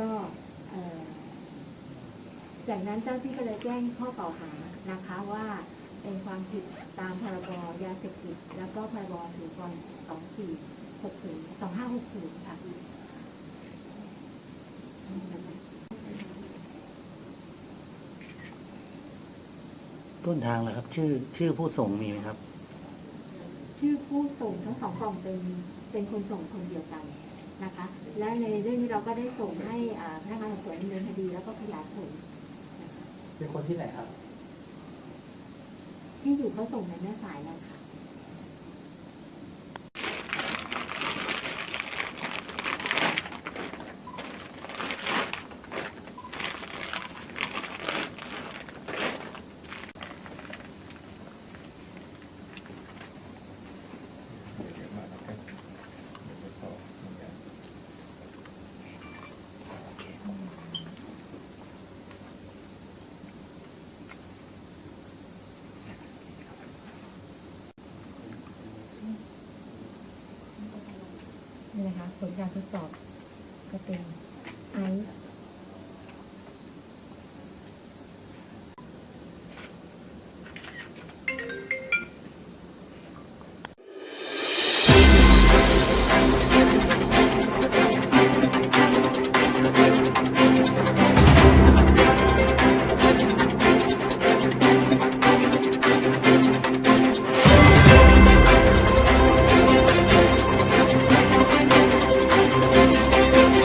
ก็จากนั้นเจ้าที่ก็เลยแจ้งข้อก่าหานะคะว่า ความผิดตามพรบยาเสพติดแล้วก็พรบถือก่อน2460 2560 ค่ะต้นทางเหรอครับ ชื่อชื่อผู้ส่งมีไหมครับ ชื่อผู้ส่งทั้งสองกล่องเป็นเป็นคนส่งคนเดียวกันนะคะ และในเรื่องนี้เราก็ได้ส่งให้อ่าพนักงานสอบสวนดำเนินคดีแล้วก็ขยายผลนะคะเป็นคนที่ไหนครับ ที่อยู่เขาส่งในแม่สายแล้วค่ะ นี่ นะคะผลการทดสอบก็เป็นไอซ์